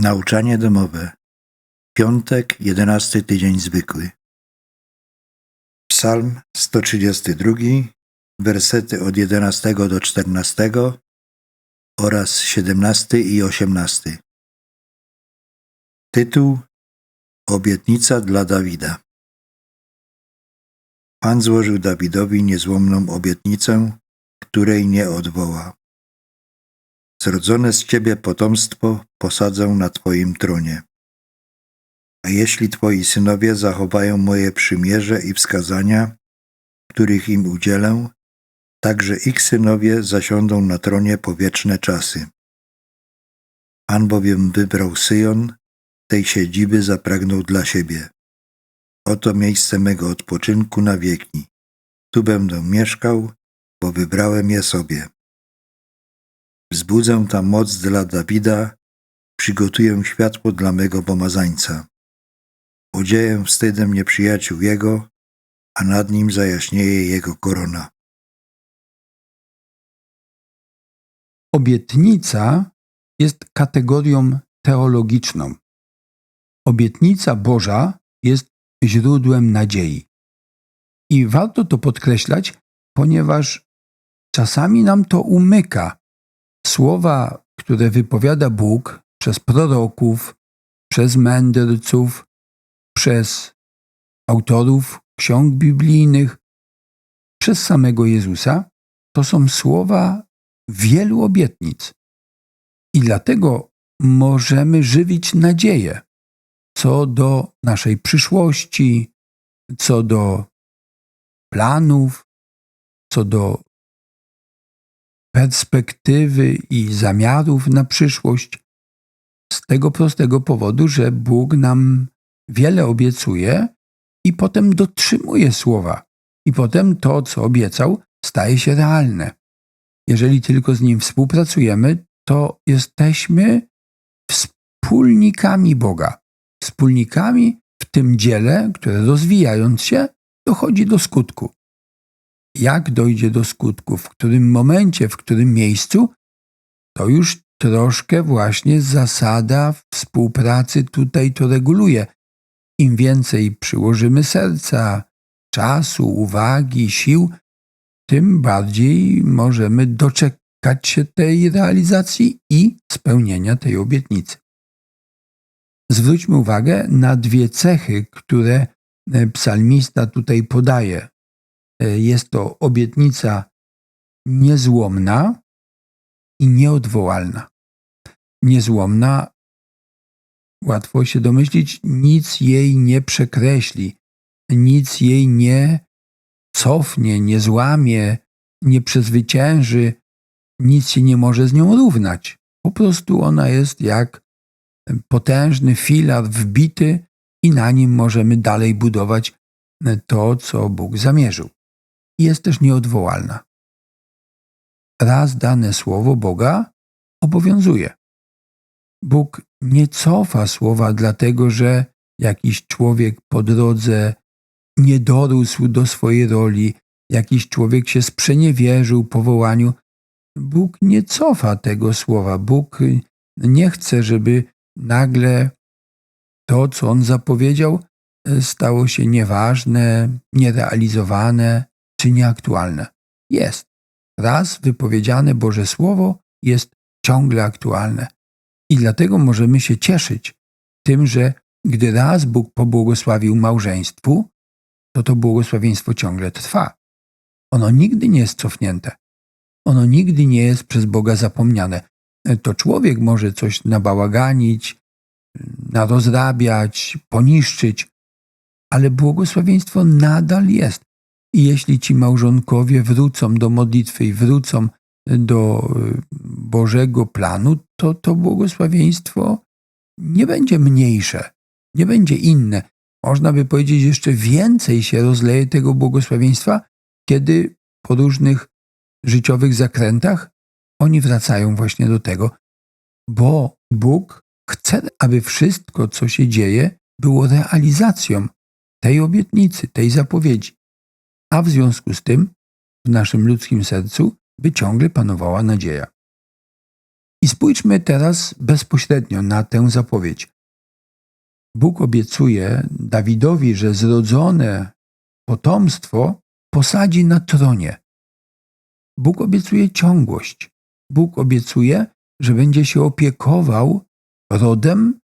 Nauczanie domowe. Piątek, jedenasty tydzień zwykły. Psalm 132, wersety od 11 do 14 oraz 17 i 18. Tytuł Obietnica dla Dawida. Pan złożył Dawidowi niezłomną obietnicę, której nie odwoła. Zrodzone z ciebie potomstwo posadzę na twoim tronie. A jeśli twoi synowie zachowają moje przymierze i wskazania, których im udzielę, także ich synowie zasiądą na tronie po wieczne czasy. Pan bowiem wybrał Syjon, tej siedziby zapragnął dla siebie. Oto miejsce mego odpoczynku na wieki. Tu będę mieszkał, bo wybrałem je sobie. Wzbudzę tam moc dla Dawida, przygotuję światło dla mego pomazańca. Odzieję wstydem nieprzyjaciół jego, a nad nim zajaśnieje jego korona. Obietnica jest kategorią teologiczną. Obietnica Boża jest źródłem nadziei. I warto to podkreślać, ponieważ czasami nam to umyka. Słowa, które wypowiada Bóg przez proroków, przez mędrców, przez autorów ksiąg biblijnych, przez samego Jezusa, to są słowa wielu obietnic. I dlatego możemy żywić nadzieję co do naszej przyszłości, co do planów, co do perspektywy i zamiarów na przyszłość. Z tego prostego powodu, że Bóg nam wiele obiecuje i potem dotrzymuje słowa. I potem to, co obiecał, staje się realne. Jeżeli tylko z Nim współpracujemy, to jesteśmy wspólnikami Boga. Wspólnikami w tym dziele, które rozwijając się, dochodzi do skutku. Jak dojdzie do skutku, w którym momencie, w którym miejscu, to już troszkę właśnie zasada współpracy tutaj to reguluje. Im więcej przyłożymy serca, czasu, uwagi, sił, tym bardziej możemy doczekać się tej realizacji i spełnienia tej obietnicy. Zwróćmy uwagę na dwie cechy, które psalmista tutaj podaje. Jest to obietnica niezłomna i nieodwołalna. Niezłomna, łatwo się domyślić, nic jej nie przekreśli, nic jej nie cofnie, nie złamie, nie przezwycięży, nic się nie może z nią równać. Po prostu ona jest jak potężny filar wbity i na nim możemy dalej budować to, co Bóg zamierzył. Jest też nieodwołalna. Raz dane słowo Boga obowiązuje. Bóg nie cofa słowa, dlatego że jakiś człowiek po drodze nie dorósł do swojej roli, jakiś człowiek się sprzeniewierzył powołaniu. Bóg nie cofa tego słowa. Bóg nie chce, żeby nagle to, co on zapowiedział, stało się nieważne, nierealizowane czy nieaktualne. Jest. Raz wypowiedziane Boże Słowo jest ciągle aktualne. I dlatego możemy się cieszyć tym, że gdy raz Bóg pobłogosławił małżeństwu, to to błogosławieństwo ciągle trwa. Ono nigdy nie jest cofnięte. Ono nigdy nie jest przez Boga zapomniane. To człowiek może coś nabałaganić, narozrabiać, poniszczyć, ale błogosławieństwo nadal jest. I jeśli ci małżonkowie wrócą do modlitwy i wrócą do Bożego planu, to to błogosławieństwo nie będzie mniejsze, nie będzie inne. Można by powiedzieć, jeszcze więcej się rozleje tego błogosławieństwa, kiedy po różnych życiowych zakrętach oni wracają właśnie do tego, bo Bóg chce, aby wszystko, co się dzieje, było realizacją tej obietnicy, tej zapowiedzi. A w związku z tym w naszym ludzkim sercu by ciągle panowała nadzieja. I spójrzmy teraz bezpośrednio na tę zapowiedź. Bóg obiecuje Dawidowi, że zrodzone potomstwo posadzi na tronie. Bóg obiecuje ciągłość. Bóg obiecuje, że będzie się opiekował rodem,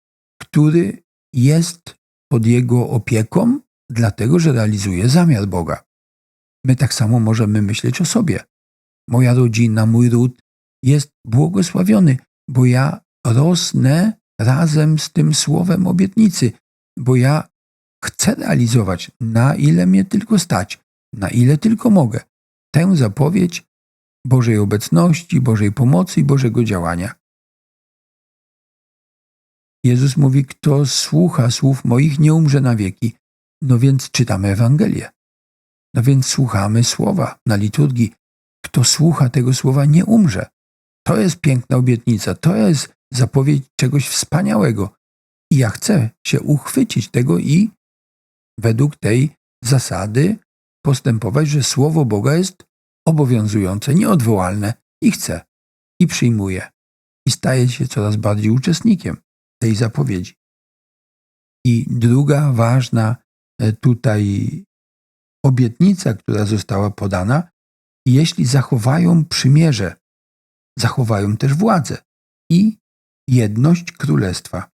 który jest pod jego opieką, dlatego że realizuje zamiar Boga. My tak samo możemy myśleć o sobie. Moja rodzina, mój ród jest błogosławiony, bo ja rosnę razem z tym słowem obietnicy, bo ja chcę realizować na ile mnie tylko stać, na ile tylko mogę tę zapowiedź Bożej obecności, Bożej pomocy i Bożego działania. Jezus mówi: Kto słucha słów moich, nie umrze na wieki. No więc czytamy Ewangelię. No więc słuchamy słowa na liturgii. Kto słucha tego słowa, nie umrze. To jest piękna obietnica, to jest zapowiedź czegoś wspaniałego. I ja chcę się uchwycić tego i według tej zasady postępować, że słowo Boga jest obowiązujące, nieodwołalne i chcę, i przyjmuję, i staję się coraz bardziej uczestnikiem tej zapowiedzi. I druga ważna e, tutaj obietnica, która została podana, jeśli zachowają przymierze, zachowają też władzę i jedność królestwa.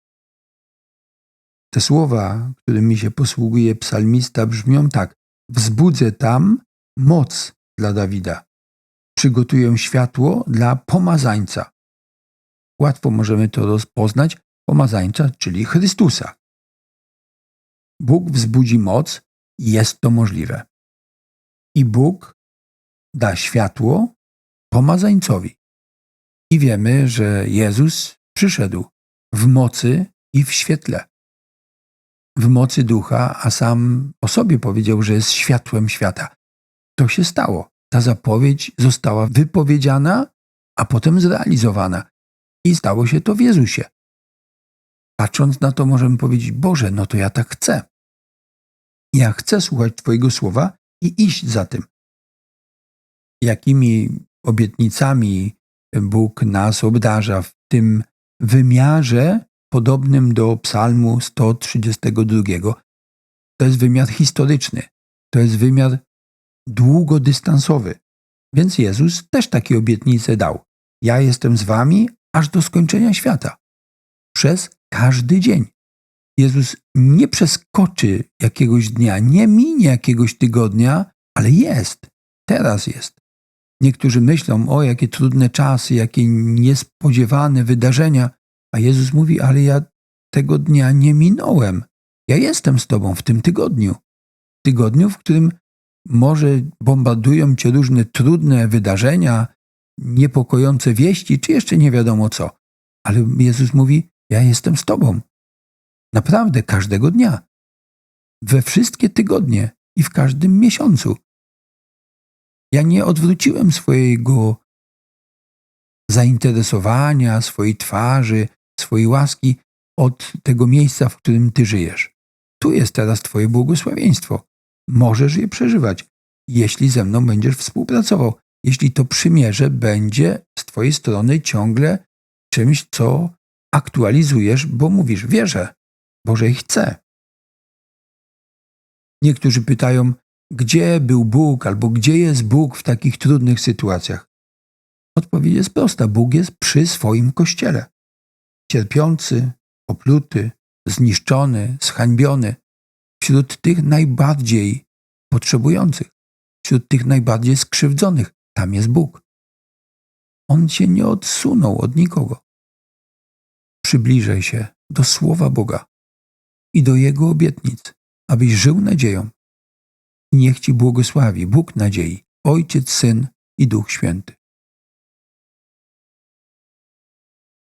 Te słowa, którymi się posługuje psalmista, brzmią tak: Wzbudzę tam moc dla Dawida, przygotuję światło dla pomazańca. Łatwo możemy to rozpoznać pomazańca, czyli Chrystusa. Bóg wzbudzi moc, jest to możliwe. I Bóg da światło pomazańcowi. I wiemy, że Jezus przyszedł w mocy i w świetle. W mocy ducha, a sam o sobie powiedział, że jest światłem świata. To się stało. Ta zapowiedź została wypowiedziana, a potem zrealizowana. I stało się to w Jezusie. Patrząc na to, możemy powiedzieć: Boże, no to ja tak chcę. Ja chcę słuchać Twojego słowa i iść za tym. Jakimi obietnicami Bóg nas obdarza w tym wymiarze podobnym do Psalmu 132. To jest wymiar historyczny, to jest wymiar długodystansowy. Więc Jezus też takie obietnice dał. Ja jestem z wami aż do skończenia świata. Przez każdy dzień. Jezus nie przeskoczy jakiegoś dnia, nie minie jakiegoś tygodnia, ale jest. Teraz jest. Niektórzy myślą, o jakie trudne czasy, jakie niespodziewane wydarzenia, a Jezus mówi, ale ja tego dnia nie minąłem. Ja jestem z Tobą w tym tygodniu. Tygodniu, w którym może bombardują Cię różne trudne wydarzenia, niepokojące wieści, czy jeszcze nie wiadomo co. Ale Jezus mówi, ja jestem z Tobą. Naprawdę każdego dnia. We wszystkie tygodnie i w każdym miesiącu. Ja nie odwróciłem swojego zainteresowania, swojej twarzy, swojej łaski od tego miejsca, w którym Ty żyjesz. Tu jest teraz Twoje błogosławieństwo. Możesz je przeżywać, jeśli ze mną będziesz współpracował, jeśli to przymierze będzie z Twojej strony ciągle czymś, co aktualizujesz, bo mówisz, wierzę, Boże, i chcę. Niektórzy pytają, gdzie był Bóg albo gdzie jest Bóg w takich trudnych sytuacjach? Odpowiedź jest prosta: Bóg jest przy swoim kościele. Cierpiący, opluty, zniszczony, zhańbiony, wśród tych najbardziej potrzebujących, wśród tych najbardziej skrzywdzonych, tam jest Bóg. On się nie odsunął od nikogo. Przybliżaj się do słowa Boga i do Jego obietnic, abyś żył nadzieją. Niech Ci błogosławi Bóg nadziei, Ojciec, Syn i Duch Święty.